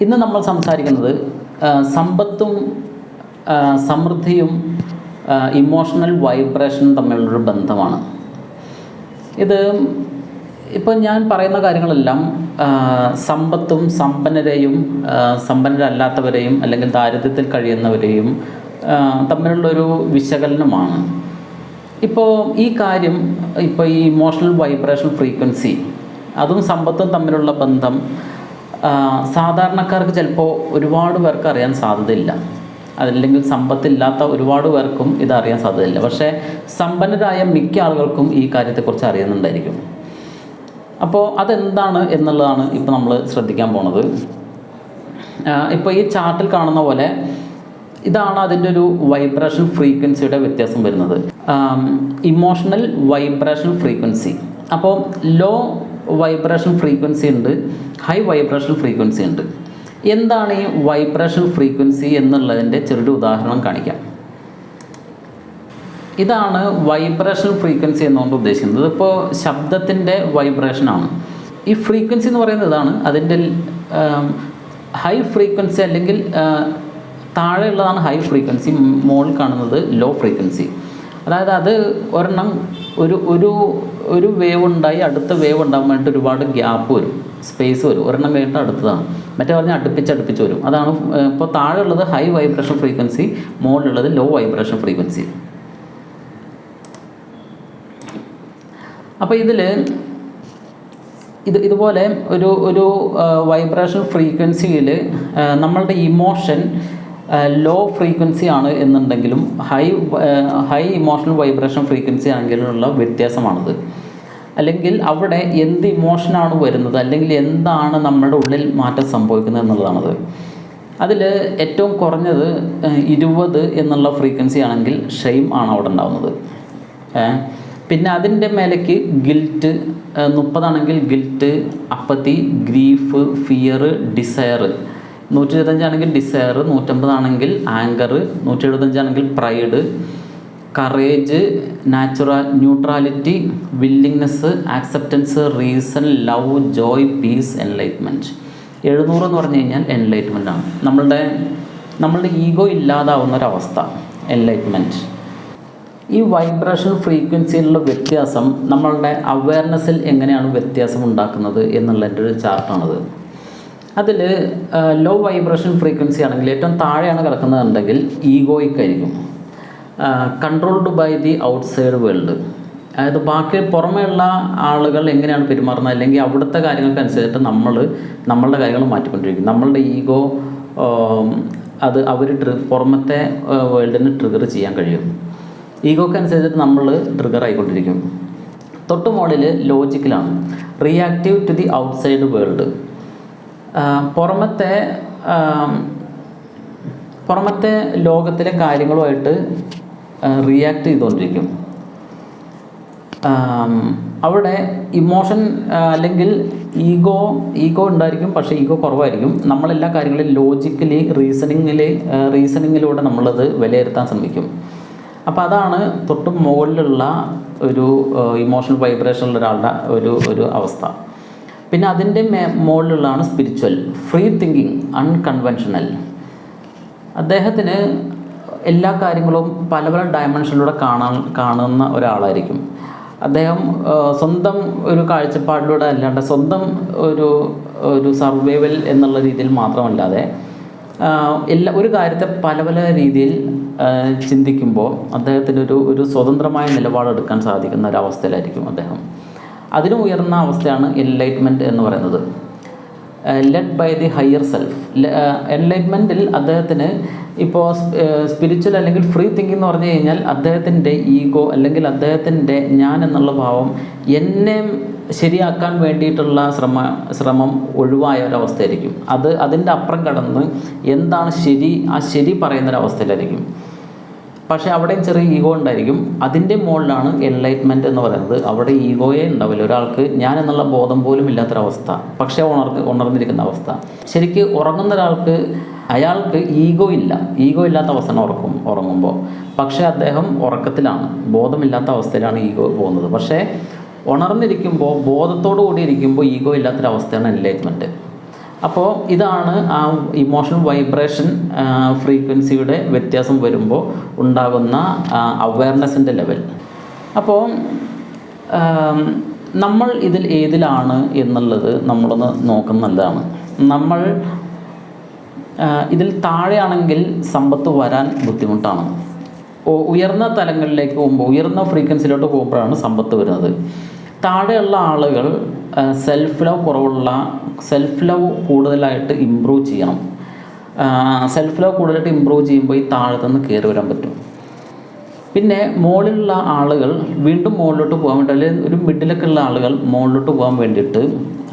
ഇന്ന് നമ്മൾ സംസാരിക്കുന്നത് സമ്പത്തും സമൃദ്ധിയും ഇമോഷണൽ വൈബ്രേഷനും തമ്മിലുള്ളൊരു ബന്ധമാണ്. ഇത് ഇപ്പം ഞാൻ പറയുന്ന കാര്യങ്ങളെല്ലാം സമ്പത്തും സമ്പന്നരെയും സമ്പന്നരല്ലാത്തവരെയും അല്ലെങ്കിൽ ദാരിദ്ര്യത്തിൽ കഴിയുന്നവരെയും തമ്മിലുള്ളൊരു വിശകലനമാണ്. ഇപ്പോൾ ഈ കാര്യം ഇപ്പോൾ ഈ ഇമോഷണൽ വൈബ്രേഷൻ ഫ്രീക്വൻസി അതും സമ്പത്തും തമ്മിലുള്ള ബന്ധം സാധാരണക്കാർക്ക് ചിലപ്പോൾ ഒരുപാട് പേർക്ക് അറിയാൻ സാധ്യതയില്ല. അതല്ലെങ്കിൽ സമ്പത്തില്ലാത്ത ഒരുപാട് പേർക്കും ഇത് അറിയാൻ സാധ്യതയില്ല. പക്ഷേ സമ്പന്നരായ മിക്ക ആളുകൾക്കും ഈ കാര്യത്തെക്കുറിച്ച് അറിയുന്നുണ്ടായിരിക്കും. അപ്പോൾ അതെന്താണ് എന്നുള്ളതാണ് ഇപ്പോൾ നമ്മൾ ശ്രദ്ധിക്കാൻ പോണത്. ഇപ്പോൾ ഈ ചാർട്ടിൽ കാണുന്ന പോലെ ഇതാണ് അതിന്റെ ഒരു വൈബ്രേഷൻ ഫ്രീക്വൻസിയുടെ വ്യത്യാസം വരുന്നത്. Emotional vibration frequency. അപ്പോൾ ലോ വൈബ്രേഷൻ ഫ്രീക്വൻസി ഉണ്ട്. ഹൈ വൈബ്രേഷൻ ഫ്രീക്വൻസി ഉണ്ട്. എന്താണ് ഈ വൈബ്രേഷൻ ഫ്രീക്വൻസി എന്നുള്ളതിന്റെ ചെറിയൊരു ഉദാഹരണം കാണിക്കാം. ഇതാണ് വൈബ്രേഷൻ ഫ്രീക്വൻസി എന്നുകൊണ്ട് ഉദ്ദേശിക്കുന്നത്. ഇപ്പോൾ ശബ്ദത്തിന്റെ വൈബ്രേഷനാണ് ഈ ഫ്രീക്വൻസി എന്ന് പറയുന്നത് ഇതാണ്. അതിന്റെ ഹൈ ഫ്രീക്വൻസി അല്ലെങ്കിൽ താഴെയുള്ളതാണ് ഹൈ ഫ്രീക്വൻസി മോൾ കാണുന്നത് ലോ ഫ്രീക്വൻസി. അതായത് അത് ഒരെണ്ണം ഒരു ഒരു ഒരു വേവ് ഉണ്ടായി അടുത്ത വേവ് ഉണ്ടാകാൻ വേണ്ടിയിട്ട് ഒരുപാട് ഗ്യാപ്പ് വരും സ്പേസ് വരും. ഒരെണ്ണം കഴിഞ്ഞിട്ട് അടുത്തതാണ്. മറ്റേ പറഞ്ഞാൽ അടുപ്പിച്ച് അടുപ്പിച്ച് വരും. അതാണ് ഇപ്പോൾ താഴെയുള്ളത് ഹൈ വൈബ്രേഷൻ ഫ്രീക്വൻസി മുകളിലുള്ളത് ലോ വൈബ്രേഷൻ ഫ്രീക്വൻസി അപ്പോൾ ഇതിൽ ഇത് ഇതുപോലെ ഒരു ഒരു വൈബ്രേഷൻ ഫ്രീക്വൻസിയിൽ നമ്മളുടെ ഇമോഷൻ ലോ ഫ്രീക്വൻസി ആണ് എന്നുണ്ടെങ്കിലും high high emotional vibration frequency ആണെങ്കിലുള്ള വ്യത്യാസമാണത്. അല്ലെങ്കിൽ അവിടെ എന്ത് ഇമോഷനാണ് വരുന്നത്? അല്ലെങ്കിൽ എന്താണ് നമ്മുടെ ഉള്ളിൽ മാറ്റം സംഭവിക്കുന്നത് എന്നുള്ളതാണത്. അതിൽ ഏറ്റവും കുറഞ്ഞത് ഇരുപത് എന്നുള്ള ഫ്രീക്വൻസി ആണെങ്കിൽ ഷെയിം ആണ് അവിടെ ഉണ്ടാകുന്നത് പിന്നെ അതിന്റെ മേലേക്ക് ഗിൽറ്റ് മുപ്പതാണെങ്കിൽ ഗിൽറ്റ് അപ്പത്തി ഗ്രീഫ് ഫിയർ ഡിസയർ നൂറ്റി ഇരുപത്തഞ്ചാണെങ്കിൽ ഡിസയർ നൂറ്റമ്പതാണെങ്കിൽ ആങ്കർ നൂറ്റി എഴുപത്തഞ്ചാണെങ്കിൽ pride courage natural neutrality willingness acceptance reason love joy peace enlightenment എഴുന്നൂറ് എന്ന് പറഞ്ഞു കഴിഞ്ഞാൽ എൻലൈറ്റ്മെന്റ് ആണ്. നമ്മളുടെ നമ്മളുടെ ഈഗോ ഇല്ലാതാവുന്ന ഒരവസ്ഥ എൻലൈറ്റ്മെന്റ് ഈ വൈബ്രേഷൻ ഫ്രീക്വൻസിയിലുള്ള വ്യത്യാസം നമ്മളുടെ അവയർനെസ്സിൽ എങ്ങനെയാണ് വ്യത്യാസം ഉണ്ടാക്കുന്നത് എന്നുള്ളതിന്റെ ഒരു ചാർട്ടാണത് അതിൽ ലോ വൈബ്രേഷൻ ഫ്രീക്വൻസി ആണെങ്കിൽ ഏറ്റവും താഴെയാണ് കിടക്കുന്നതുണ്ടെങ്കിൽ ഈഗോയ്ക്ക് ആയിരിക്കും. Controlled by the outside world അതായത് ബാക്കി പുറമേയുള്ള ആളുകൾ എങ്ങനെയാണ് പെരുമാറുന്നത്? അല്ലെങ്കിൽ അവിടുത്തെ കാര്യങ്ങൾക്കനുസരിച്ചിട്ട് നമ്മൾ നമ്മളുടെ കാര്യങ്ങൾ മാറ്റിക്കൊണ്ടിരിക്കും. നമ്മളുടെ ഈഗോ അത് അവർ ട്രി പുറമത്തെ വേൾഡിന് ട്രിഗർ ചെയ്യാൻ കഴിയും. ഈഗോക്ക് അനുസരിച്ചിട്ട് നമ്മൾ ട്രിഗർ ആയിക്കൊണ്ടിരിക്കും. തൊട്ട് മുകളിൽ ലോജിക്കലാണ് reactive to the outside world പുറമത്തെ പുറമത്തെ ലോകത്തിലെ കാര്യങ്ങളുമായിട്ട് റിയാക്ട് ചെയ്തുകൊണ്ടിരിക്കും. അവിടെ ഇമോഷൻ അല്ലെങ്കിൽ ഈഗോ ഈഗോ ഉണ്ടായിരിക്കും പക്ഷേ ഈഗോ കുറവായിരിക്കും. നമ്മളെല്ലാ കാര്യങ്ങളും ലോജിക്കലി റീസണിങ്ങിൽ റീസണിങ്ങിലൂടെ നമ്മളത് വിലയിരുത്താൻ ശ്രമിക്കും. അപ്പോൾ അതാണ് തൊട്ട് മുകളിലുള്ള ഒരു ഇമോഷണൽ വൈബ്രേഷനുള്ള ഒരാളുടെ ഒരു ഒരു അവസ്ഥ. പിന്നെ അതിന്റെ മേ മുകളിലുള്ളതാണ് സ്പിരിച്വൽ ഫ്രീ തിങ്കിങ് അൺകൺവെൻഷണൽ അദ്ദേഹത്തിന് എല്ലാ കാര്യങ്ങളും പല പല ഡയമെൻഷനിലൂടെ കാണാൻ കാണുന്ന ഒരാളായിരിക്കും. അദ്ദേഹം സ്വന്തം ഒരു കാഴ്ചപ്പാടിലൂടെ അല്ലാണ്ട് സ്വന്തം ഒരു ഒരു സർവൈവൽ എന്നുള്ള രീതിയിൽ മാത്രമല്ലാതെ എല്ലാ ഒരു കാര്യത്തെ പല പല രീതിയിൽ ചിന്തിക്കുമ്പോൾ അദ്ദേഹത്തിന് ഒരു ഒരു സ്വതന്ത്രമായ നിലപാടെടുക്കാൻ സാധിക്കുന്ന ഒരവസ്ഥയിലായിരിക്കും അദ്ദേഹം. അതിനും ഉയർന്ന അവസ്ഥയാണ് എൻലൈറ്റ്മെന്റ് എന്ന് പറയുന്നത്. Led by the higher self എൻലൈറ്റ്മെന്റിൽ അദ്ദേഹത്തിന് ഇപ്പോൾ സ്പിരിച്വൽ അല്ലെങ്കിൽ ഫ്രീ തിങ്കിങ് എന്ന് പറഞ്ഞു കഴിഞ്ഞാൽ അദ്ദേഹത്തിന്റെ ഈഗോ അല്ലെങ്കിൽ അദ്ദേഹത്തിന്റെ ഞാൻ എന്നുള്ള ഭാവം എന്നെ ശരിയാക്കാൻ വേണ്ടിയിട്ടുള്ള ശ്രമ ശ്രമം ഒഴിവായ ഒരവസ്ഥയായിരിക്കും അത് അതിന്റെ അപ്പുറം കടന്ന് എന്താണ് ശരി ആ ശരി പറയുന്നൊരവസ്ഥയിലായിരിക്കും പക്ഷേ അവിടെ ചെറിയ ഈഗോ ഉണ്ടായിരിക്കും. അതിന്റെ മുകളിലാണ് എൻലൈറ്റ്മെന്റ് എന്ന് പറയുന്നത്. അവിടെ ഈഗോയെ ഉണ്ടാവില്ല. ഒരാൾക്ക് ഞാൻ എന്നുള്ള ബോധം പോലും ഇല്ലാത്തൊരവസ്ഥ. പക്ഷേ ഉണർ ഉണർന്നിരിക്കുന്ന അവസ്ഥ. ശരിക്ക് ഉറങ്ങുന്ന ഒരാൾക്ക് അയാൾക്ക് ഈഗോ ഇല്ല. ഈഗോ ഇല്ലാത്ത അവസ്ഥയാണ് ഉറക്കും ഉറങ്ങുമ്പോൾ. പക്ഷേ അദ്ദേഹം ഉറക്കത്തിലാണ്. ബോധമില്ലാത്ത അവസ്ഥയിലാണ് ഈഗോ പോകുന്നത്. പക്ഷേ ഉണർന്നിരിക്കുമ്പോൾ ബോധത്തോടു കൂടി ഇരിക്കുമ്പോൾ ഈഗോ ഇല്ലാത്തൊരവസ്ഥയാണ് എൻലൈറ്റ്മെന്റ് അപ്പോൾ ഇതാണ് ആ ഇമോഷണൽ വൈബ്രേഷൻ ഫ്രീക്വൻസിയുടെ വ്യത്യാസം വരുമ്പോൾ ഉണ്ടാകുന്ന അവയർനെസ്സിന്റെ ലെവൽ അപ്പോൾ നമ്മൾ ഇതിൽ ഏതിലാണ് എന്നുള്ളത് നമ്മളൊന്ന് നോക്കുന്നതാണ് നമ്മൾ ഇതിൽ താഴെയാണെങ്കിൽ സമ്പത്ത് വരാൻ ബുദ്ധിമുട്ടാണ്. ഉയർന്ന തലങ്ങളിലേക്ക് പോകുമ്പോൾ ഉയർന്ന ഫ്രീക്വൻസിയിലോട്ട് പോകുമ്പോഴാണ് സമ്പത്ത് വരുന്നത്. താഴെയുള്ള ആളുകൾ സെൽഫ് ലവ് കുറവുള്ള സെൽഫ് ലവ് കൂടുതലായിട്ട് ഇമ്പ്രൂവ് ചെയ്യണം. സെൽഫ് ലവ് കൂടുതലായിട്ട് ഇമ്പ്രൂവ് ചെയ്യുമ്പോൾ ഈ താഴത്തുനിന്ന് കയറി വരാൻ പറ്റും. പിന്നെ മുകളിലുള്ള ആളുകൾ വീണ്ടും മുകളിലോട്ട് പോകാൻ വേണ്ടി അല്ലെങ്കിൽ ഒരു മിഡിലൊക്കെ ഉള്ള ആളുകൾ മുകളിലോട്ട് പോകാൻ വേണ്ടിയിട്ട്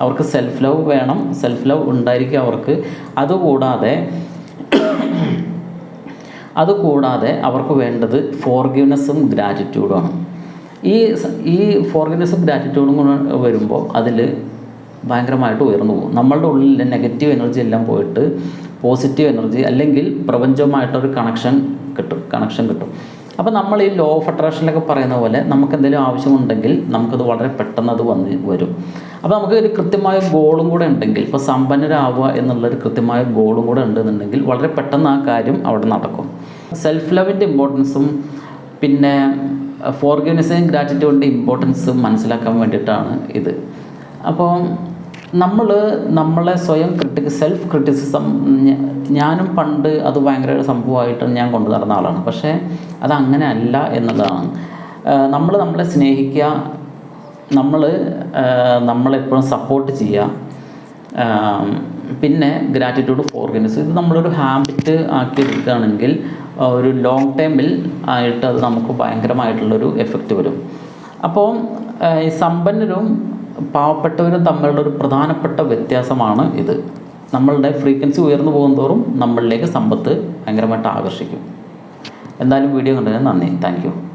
അവർക്ക് സെൽഫ് ലവ് വേണം സെൽഫ് ലവ് ഉണ്ടായിരിക്കും അവർക്ക്. അതുകൂടാതെ അതുകൂടാതെ അവർക്ക് വേണ്ടത് ഫോർഗിവ്നെസ്സും ഗ്രാറ്റിറ്റ്യൂഡുമാണ് ഈ ഈ ഫോർഗിവ്നെസ്സും ഗ്രാറ്റിറ്റ്യൂഡും കൂടെ വരുമ്പോൾ അതിൽ ഭയങ്കരമായിട്ട് ഉയർന്നു പോകും. നമ്മളുടെ ഉള്ളിലെ നെഗറ്റീവ് എനർജി എല്ലാം പോയിട്ട് പോസിറ്റീവ് എനർജി അല്ലെങ്കിൽ പ്രപഞ്ചവുമായിട്ടൊരു കണക്ഷൻ കിട്ടും കണക്ഷൻ കിട്ടും. അപ്പോൾ നമ്മൾ ഈ ലോ ഓഫ് അട്രാക്ഷനിലൊക്കെ പറയുന്ന പോലെ നമുക്ക് എന്തെങ്കിലും ആവശ്യമുണ്ടെങ്കിൽ നമുക്കത് വളരെ പെട്ടെന്ന് അത് വന്ന് വരും. അപ്പോൾ നമുക്ക് ഒരു കൃത്യമായ ഗോളും കൂടെ ഉണ്ടെങ്കിൽ ഇപ്പോൾ സമ്പന്നരാവുക എന്നുള്ളൊരു കൃത്യമായ ഗോളും കൂടെ ഉണ്ടെന്നുണ്ടെങ്കിൽ വളരെ പെട്ടെന്ന് ആ കാര്യം അവിടെ നടക്കും. സെൽഫ് ലവിന്റെ ഇമ്പോർട്ടൻസും പിന്നെ ഫോർഗിവ്നെസ്സും ഗ്രാറ്റിറ്റ്യൂഡിന്റെ ഇമ്പോർട്ടൻസും മനസ്സിലാക്കാൻ വേണ്ടിയിട്ടാണ് ഇത്. അപ്പോൾ നമ്മൾ നമ്മളെ സ്വയം ക്രിട്ടിക് സെൽഫ് ക്രിറ്റിസിസം ഞാനും പണ്ട് അത് ഭയങ്കര ഒരു സംഭവമായിട്ട് ഞാൻ കൊണ്ടു നടന്ന ആളാണ്. പക്ഷേ അത് അങ്ങനെ അല്ല എന്നുള്ളതാണ് നമ്മൾ നമ്മളെ സ്നേഹിക്കുക നമ്മൾ നമ്മളെപ്പോഴും സപ്പോർട്ട് ചെയ്യുക പിന്നെ ഗ്രാറ്റിറ്റ്യൂഡ് ഫോർഗനസ് ഇത് നമ്മളൊരു ഹാബിറ്റ് ആക്കി എടുക്കുകയാണെങ്കിൽ ഒരു ലോങ് ടേമിൽ ആയിട്ട് അത് നമുക്ക് ഭയങ്കരമായിട്ടുള്ളൊരു എഫക്റ്റ് വരും. അപ്പോൾ സമ്പന്നരും പാവപ്പെട്ടവരും തമ്മിലുള്ള ഒരു പ്രധാനപ്പെട്ട വ്യത്യാസമാണ് ഇത്. നമ്മളുടെ ഫ്രീക്വൻസി ഉയർന്നു പോകുന്നതോറും നമ്മളിലേക്ക് സമ്പത്ത് ഭയങ്കരമായിട്ട് ആകർഷിക്കും. എന്തായാലും വീഡിയോ കണ്ടതിന് നന്ദി. താങ്ക്